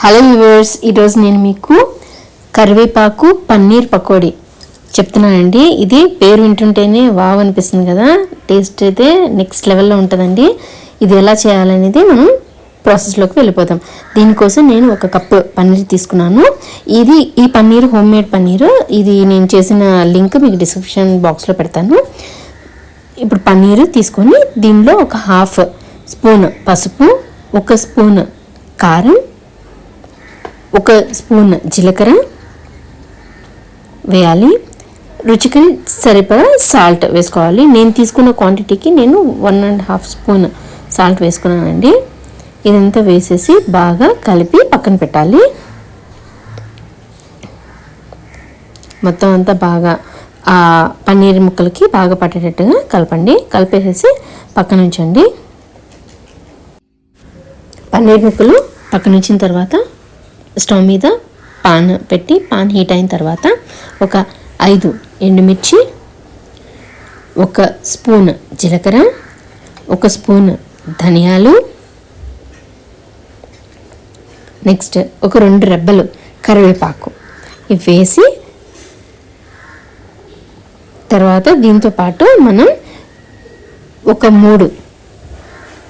Hello viewers ఈరోజు నేను మీకు కరివేపాకు పన్నీర్ పకోడీ చెప్తున్నానండి. ఇది పేరు వింటుంటేనే వావ్ అనిపిస్తుంది కదా. టేస్ట్ అయితే నెక్స్ట్ లెవెల్లో ఉంటుందండి. ఇది ఎలా చేయాలనేది మనం ప్రాసెస్లోకి వెళ్ళిపోతాం దీనికోసం నేను ఒక కప్పు పన్నీర్ తీసుకున్నాను. ఇది ఈ పన్నీర్ హోమ్ మేడ్ పన్నీర్ ఇది నేను చేసిన లింక్ మీకు డిస్క్రిప్షన్ బాక్స్లో పెడతాను. ఇప్పుడు పన్నీర్ తీసుకొని దీనిలో ఒక హాఫ్ స్పూన్ పసుపు ఒక స్పూన్ కారం ఒక స్పూన్ జీలకర్ర వేయాలి. రుచికి సరిపడా సాల్ట్ వేసుకోవాలి. నేను తీసుకున్న క్వాంటిటీకి నేను one and half spoon salt వేసుకున్నానండి. ఇదంతా వేసేసి బాగా కలిపి పక్కన పెట్టాలి. మొత్తం అంతా బాగా ఆ పన్నీర్ ముక్కలకి బాగా పట్టేటట్టుగా కలపండి. కలిపేసేసి పక్కన ఉంచండి. పన్నీర్ ముక్కలు పక్కన ఉంచిన తర్వాత స్టవ్ మీద పాన్ పెట్టి పాన్ హీట్ అయిన తర్వాత ఒక ఐదు ఎండుమిర్చి ఒక స్పూన్ జీలకర్ర ఒక స్పూన్ ధనియాలు నెక్స్ట్ ఒక రెండు రెబ్బలు కరివేపాకు. ఇవి వేసి తర్వాత దీంతో పాటు మనం ఒక మూడు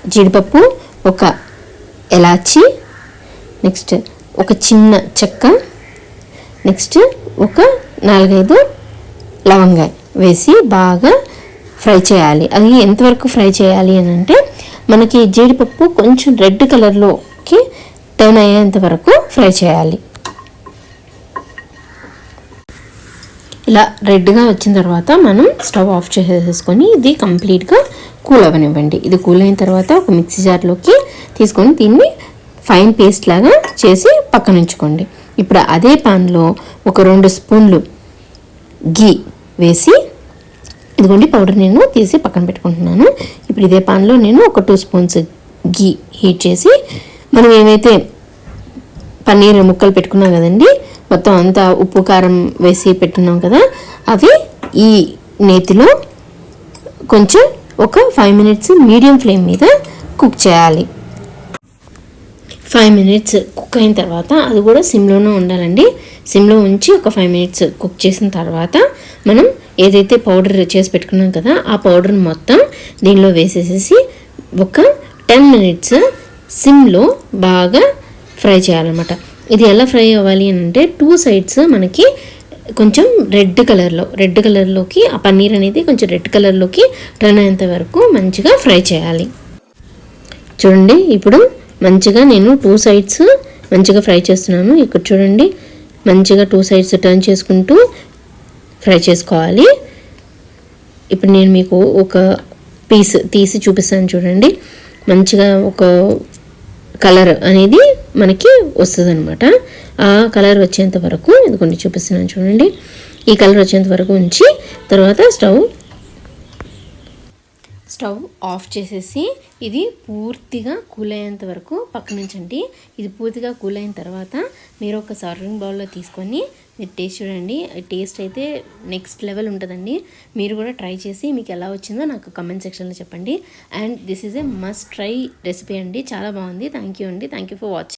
జీడిపప్పు ఒక ఎలాచి నెక్స్ట్ ఒక చిన్న చెక్క నెక్స్ట్ ఒక నాలుగైదు లవంగాయ వేసి బాగా ఫ్రై చేయాలి. అది ఎంతవరకు ఫ్రై చేయాలి అని అంటే మనకి జీడిపప్పు కొంచెం రెడ్ కలర్లోకి టర్న్ అయ్యేంత వరకు ఫ్రై చేయాలి. ఇలా రెడ్గా వచ్చిన తర్వాత మనం స్టవ్ ఆఫ్ చేసేసుకొని ఇది కంప్లీట్గా కూల్ అవ్వనివ్వండి. ఇది కూల్ అయిన తర్వాత ఒక మిక్సీ జార్లోకి తీసుకొని దీన్ని ఫైన్ పేస్ట్ లాగా చేసి పక్కన ఉంచుకోండి ఇప్పుడు అదే పాన్లో ఒక రెండు స్పూన్లు గీ వేసి ఇదిగోండి పౌడర్ నేను తీసి పక్కన పెట్టుకుంటున్నాను. ఇప్పుడు ఇదే పాన్లో నేను ఒక టూ స్పూన్స్ గీ హీట్ చేసి మనం ఏమైతే పన్నీర్ ముక్కలు పెట్టుకున్నాం కదండి మొత్తం అంతా ఉప్పు కారం వేసి పెట్టున్నాం కదా అవి ఈ నేతిలో కొంచెం ఒక ఫైవ్ మినిట్స్ మీడియం ఫ్లేమ్ మీద కుక్ చేయాలి. ఫైవ్ మినిట్స్ కుక్ అయిన తర్వాత అది కూడా సిమ్లోనే ఉండాలండి. సిమ్లో ఉంచి ఒక ఫైవ్ మినిట్స్ కుక్ చేసిన తర్వాత మనం ఏదైతే పౌడర్ చేసి పెట్టుకున్నాం కదా ఆ పౌడర్ మొత్తం దీనిలో వేసేసేసి ఒక టెన్ మినిట్స్ సిమ్లో బాగా ఫ్రై చేయాలన్నమాట. ఇది ఎలా ఫ్రై అవ్వాలి అని అంటే టూ సైడ్స్ మనకి కొంచెం రెడ్ కలర్లో రెడ్ కలర్లోకి ఆ పన్నీర్ అనేది కొంచెం రెడ్ కలర్లోకి టర్న్ అయ్యేంత వరకు మంచిగా ఫ్రై చేయాలి. చూడండి ఇప్పుడు మంచిగా నేను టూ సైడ్స్ మంచిగా ఫ్రై చేస్తున్నాను. ఇక్కడ చూడండి మంచిగా టూ సైడ్స్ టర్న్ చేసుకుంటూ ఫ్రై చేసుకోవాలి. ఇప్పుడు నేను మీకు ఒక పీస్ తీసి చూపిస్తాను చూడండి. మంచిగా ఒక కలర్ అనేది మనకి వస్తుంది అనమాట ఆ కలర్ వచ్చేంత వరకు ఇదిగోండి చూపిస్తున్నాను చూడండి. ఈ కలర్ వచ్చేంత వరకు ఉంచి తర్వాత స్టవ్ స్టవ్ ఆఫ్ చేసేసి ఇది పూర్తిగా కూల్ అయ్యేంత వరకు పక్కనుంచండి. ఇది పూర్తిగా కూల్ అయిన తర్వాత మీరు ఒక సర్వింగ్ బౌల్లో తీసుకొని మీరు టేస్ట్ చూడండి. టేస్ట్ అయితే నెక్స్ట్ లెవెల్ ఉంటుందండి. మీరు కూడా ట్రై చేసి మీకు ఎలా వచ్చిందో నాకు కమెంట్ సెక్షన్లో చెప్పండి. And this is a must try recipe అండి. చాలా బాగుంది. థ్యాంక్ యూ అండి. Thank you for watching